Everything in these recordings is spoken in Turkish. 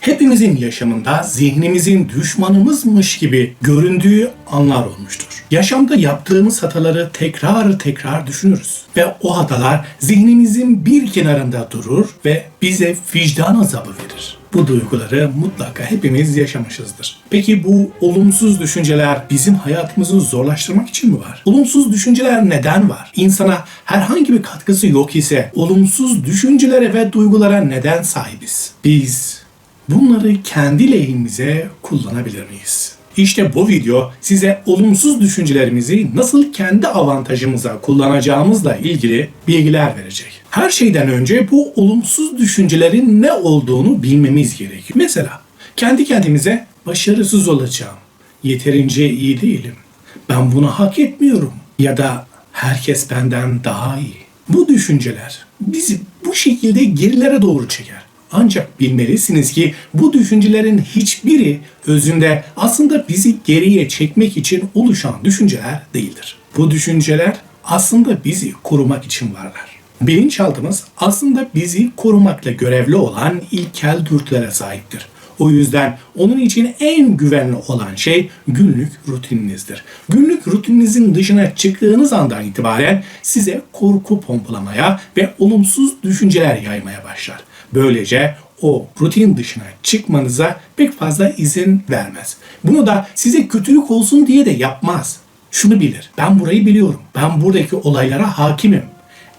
Hepimizin yaşamında zihnimizin düşmanımızmış gibi göründüğü anlar olmuştur. Yaşamda yaptığımız hataları tekrar tekrar düşünürüz. Ve o hatalar zihnimizin bir kenarında durur ve bize vicdan azabı verir. Bu duyguları mutlaka hepimiz yaşamışızdır. Peki bu olumsuz düşünceler bizim hayatımızı zorlaştırmak için mi var? Olumsuz düşünceler neden var? İnsana herhangi bir katkısı yok ise olumsuz düşüncelere ve duygulara neden sahibiz? Biz bunları kendi lehimize kullanabilir miyiz? İşte bu video size olumsuz düşüncelerimizi nasıl kendi avantajımıza kullanacağımızla ilgili bilgiler verecek. Her şeyden önce bu olumsuz düşüncelerin ne olduğunu bilmemiz gerekiyor. Mesela kendi kendimize başarısız olacağım, yeterince iyi değilim, ben bunu hak etmiyorum ya da herkes benden daha iyi. Bu düşünceler bizi bu şekilde gerilere doğru çeker. Ancak bilmelisiniz ki bu düşüncelerin hiçbiri özünde aslında bizi geriye çekmek için oluşan düşünceler değildir. Bu düşünceler aslında bizi korumak için varlar. Bilinçaltımız aslında bizi korumakla görevli olan ilkel dürtülere sahiptir. O yüzden onun için en güvenli olan şey günlük rutininizdir. Günlük rutininizin dışına çıktığınız andan itibaren size korku pompalamaya ve olumsuz düşünceler yaymaya başlar. Böylece o rutin dışına çıkmanıza pek fazla izin vermez. Bunu da size kötülük olsun diye de yapmaz. Şunu bilir, ben burayı biliyorum, ben buradaki olaylara hakimim.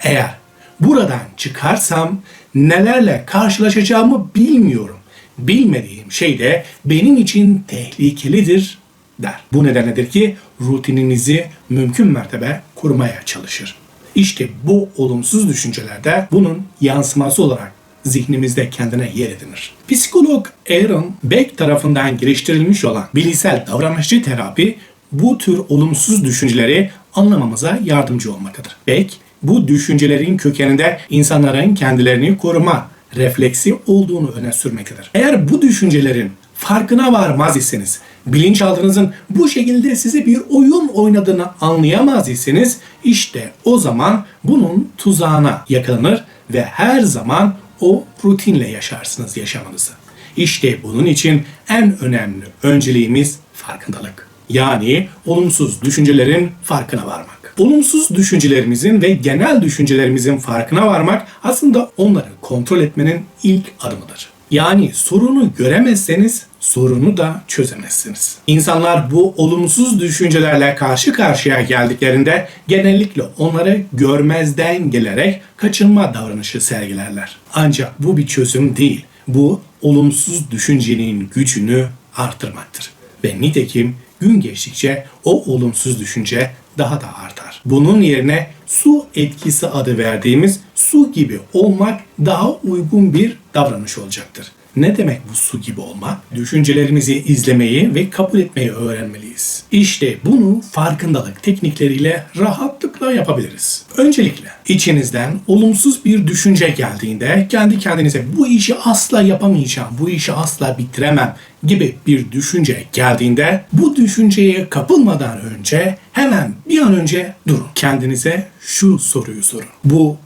Eğer buradan çıkarsam nelerle karşılaşacağımı bilmiyorum. Bilmediğim şey de benim için tehlikelidir der. Bu nedenledir ki rutininizi mümkün mertebe kurmaya çalışır. İşte bu olumsuz düşüncelerde bunun yansıması olarak zihnimizde kendine yer edinir. Psikolog Aaron Beck tarafından geliştirilmiş olan bilişsel davranışçı terapi bu tür olumsuz düşünceleri anlamamıza yardımcı olmaktadır. Beck bu düşüncelerin kökeninde insanların kendilerini koruma refleksi olduğunu öne sürmektedir. Eğer bu düşüncelerin farkına varmaz iseniz, bilinçaltınızın bu şekilde size bir oyun oynadığını anlayamaz iseniz, işte o zaman bunun tuzağına yakalanır ve her zaman o rutinle yaşarsınız yaşamınızı. İşte bunun için en önemli önceliğimiz farkındalık. Yani olumsuz düşüncelerin farkına varmak. Olumsuz düşüncelerimizin ve genel düşüncelerimizin farkına varmak aslında onları kontrol etmenin ilk adımıdır. Yani sorunu göremezseniz sorunu da çözemezsiniz. İnsanlar bu olumsuz düşüncelerle karşı karşıya geldiklerinde genellikle onları görmezden gelerek kaçınma davranışı sergilerler. Ancak bu bir çözüm değil. Bu olumsuz düşüncenin gücünü artırmaktır. Ve nitekim gün geçtikçe o olumsuz düşünce daha da artar. Bunun yerine su etkisi adı verdiğimiz su gibi olmak daha uygun bir davranış olacaktır. Ne demek bu su gibi olmak? Düşüncelerimizi izlemeyi ve kabul etmeyi öğrenmeliyiz. İşte bunu farkındalık teknikleriyle rahatlıkla yapabiliriz. Öncelikle içinizden olumsuz bir düşünce geldiğinde kendi kendinize bu işi asla yapamayacağım, bu işi asla bitiremem gibi bir düşünce geldiğinde bu düşünceye kapılmadan önce hemen bir an önce durun. Kendinize şu soruyu sorun. Bu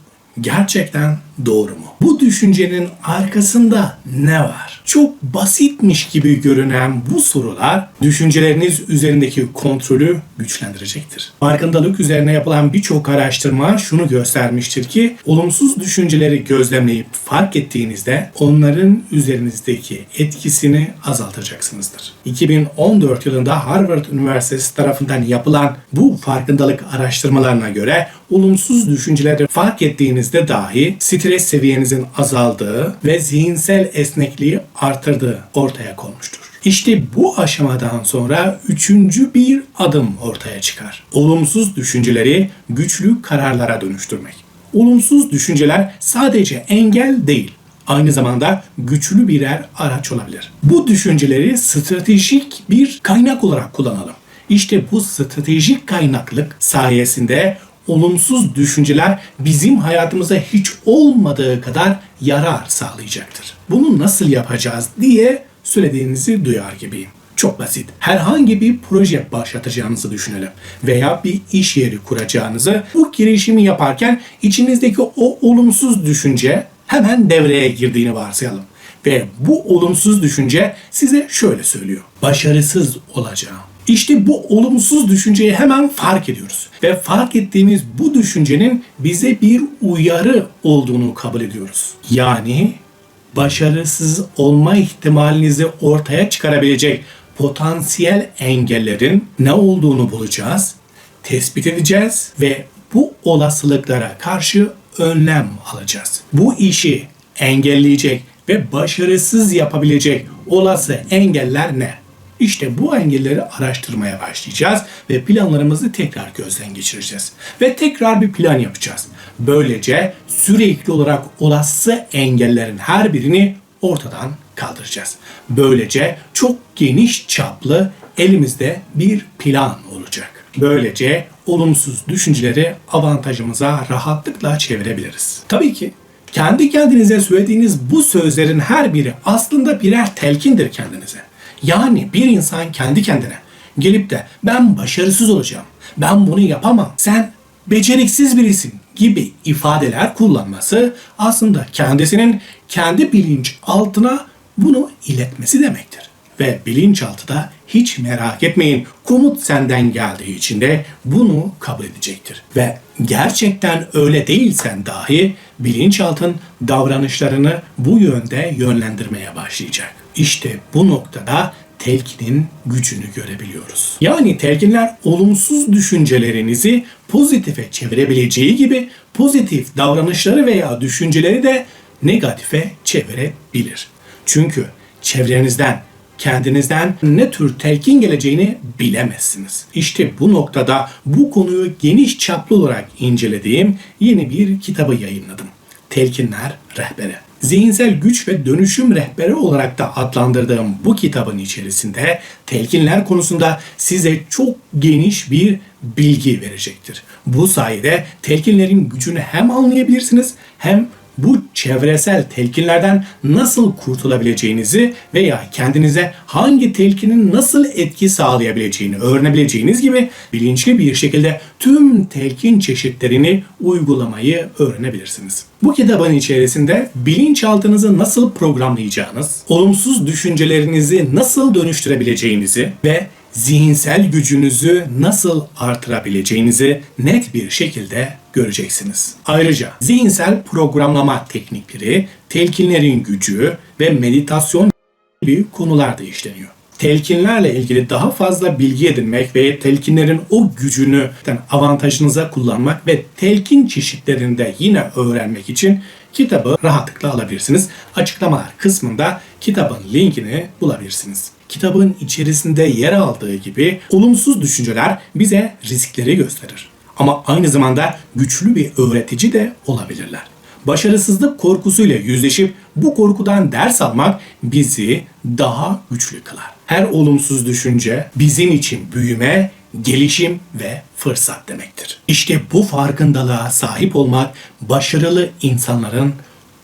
gerçekten doğru mu? Bu düşüncenin arkasında ne var? Çok basitmiş gibi görünen bu sorular düşünceleriniz üzerindeki kontrolü güçlendirecektir. Farkındalık üzerine yapılan birçok araştırma şunu göstermiştir ki olumsuz düşünceleri gözlemleyip fark ettiğinizde onların üzerinizdeki etkisini azaltacaksınızdır. 2014 yılında Harvard Üniversitesi tarafından yapılan bu farkındalık araştırmalarına göre olumsuz düşünceleri fark ettiğinizde dahi stres seviyenizin azaldığı ve zihinsel esnekliği artırdığı ortaya konmuştur. İşte bu aşamadan sonra üçüncü bir adım ortaya çıkar. Olumsuz düşünceleri güçlü kararlara dönüştürmek. Olumsuz düşünceler sadece engel değil, aynı zamanda güçlü birer araç olabilir. Bu düşünceleri stratejik bir kaynak olarak kullanalım. İşte bu stratejik kaynaklık sayesinde olumsuz düşünceler bizim hayatımıza hiç olmadığı kadar yarar sağlayacaktır. Bunu nasıl yapacağız diye söylediğinizi duyar gibiyim. Çok basit. Herhangi bir proje başlatacağınızı düşünelim veya bir iş yeri kuracağınızı bu girişimi yaparken içinizdeki o olumsuz düşünce hemen devreye girdiğini varsayalım. Ve bu olumsuz düşünce size şöyle söylüyor. Başarısız olacağım. İşte bu olumsuz düşünceyi hemen fark ediyoruz. Ve fark ettiğimiz bu düşüncenin bize bir uyarı olduğunu kabul ediyoruz. Yani başarısız olma ihtimalinizi ortaya çıkarabilecek potansiyel engellerin ne olduğunu bulacağız, tespit edeceğiz ve bu olasılıklara karşı önlem alacağız. Bu işi engelleyecek ve başarısız yapabilecek olası engeller ne? İşte bu engelleri araştırmaya başlayacağız ve planlarımızı tekrar gözden geçireceğiz. Ve tekrar bir plan yapacağız. Böylece sürekli olarak olası engellerin her birini ortadan kaldıracağız. Böylece çok geniş çaplı elimizde bir plan olacak. Böylece olumsuz düşünceleri avantajımıza rahatlıkla çevirebiliriz. Tabii ki kendi kendinize söylediğiniz bu sözlerin her biri aslında birer telkindir kendinize. Yani bir insan kendi kendine gelip de ben başarısız olacağım, ben bunu yapamam, sen beceriksiz birisin gibi ifadeler kullanması aslında kendisinin kendi bilinç altına bunu iletmesi demektir. Ve bilinçaltı da hiç merak etmeyin komut senden geldiği için de bunu kabul edecektir. Ve gerçekten öyle değilsen dahi bilinçaltın davranışlarını bu yönde yönlendirmeye başlayacak. İşte bu noktada telkinin gücünü görebiliyoruz. Yani telkinler olumsuz düşüncelerinizi pozitife çevirebileceği gibi pozitif davranışları veya düşünceleri de negatife çevirebilir. Çünkü çevrenizden, kendinizden ne tür telkin geleceğini bilemezsiniz. İşte bu noktada bu konuyu geniş çaplı olarak incelediğim yeni bir kitabı yayınladım. Telkinler Rehberi. Zihinsel güç ve dönüşüm rehberi olarak da adlandırdığım bu kitabın içerisinde telkinler konusunda size çok geniş bir bilgi verecektir. Bu sayede telkinlerin gücünü hem anlayabilirsiniz hem bu çevresel telkinlerden nasıl kurtulabileceğinizi veya kendinize hangi telkinin nasıl etki sağlayabileceğini öğrenebileceğiniz gibi bilinçli bir şekilde tüm telkin çeşitlerini uygulamayı öğrenebilirsiniz. Bu kitabın içerisinde bilinçaltınızı nasıl programlayacağınız, olumsuz düşüncelerinizi nasıl dönüştürebileceğinizi ve zihinsel gücünüzü nasıl artırabileceğinizi net bir şekilde göreceksiniz. Ayrıca zihinsel programlama teknikleri, telkinlerin gücü ve meditasyon gibi konular da işleniyor. Telkinlerle ilgili daha fazla bilgi edinmek ve telkinlerin o gücünü avantajınıza kullanmak ve telkin çeşitlerinde yine öğrenmek için kitabı rahatlıkla alabilirsiniz. Açıklamalar kısmında kitabın linkini bulabilirsiniz. Kitabın içerisinde yer aldığı gibi olumsuz düşünceler bize riskleri gösterir. Ama aynı zamanda güçlü bir öğretici de olabilirler. Başarısızlık korkusuyla yüzleşip bu korkudan ders almak bizi daha güçlü kılar. Her olumsuz düşünce bizim için büyüme, gelişim ve fırsat demektir. İşte bu farkındalığa sahip olmak başarılı insanların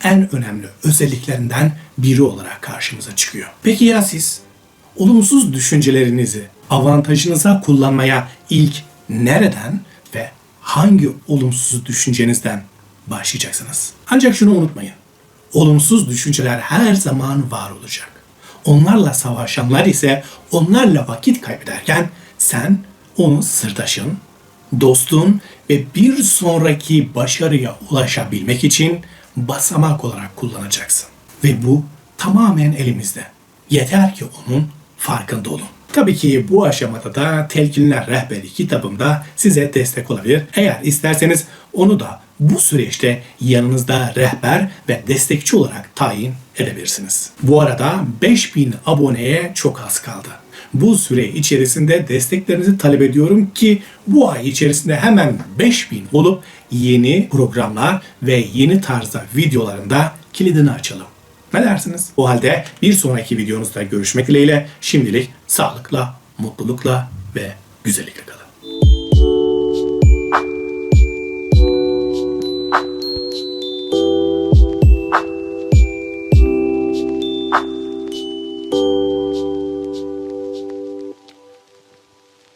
en önemli özelliklerinden biri olarak karşımıza çıkıyor. Peki ya siz olumsuz düşüncelerinizi avantajınıza kullanmaya ilk nereden ve hangi olumsuz düşüncenizden başlayacaksınız? Ancak şunu unutmayın. Olumsuz düşünceler her zaman var olacak. Onlarla savaşanlar ise onlarla vakit kaybederken sen onu sırdaşın, dostun ve bir sonraki başarıya ulaşabilmek için basamak olarak kullanacaksın. Ve bu tamamen elimizde. Yeter ki onun farkında olun. Tabii ki bu aşamada da Telkinler Rehberi kitabımda size destek olabilir. Eğer isterseniz onu da bu süreçte yanınızda rehber ve destekçi olarak tayin edebilirsiniz. Bu arada 5000 aboneye çok az kaldı. Bu süre içerisinde desteklerinizi talep ediyorum ki bu ay içerisinde hemen 5000 olup yeni programlar ve yeni tarzda videolarında kilidini açalım. Ne dersiniz? O halde bir sonraki videonuzda görüşmek dileğiyle şimdilik sağlıkla, mutlulukla ve güzellikle kalın.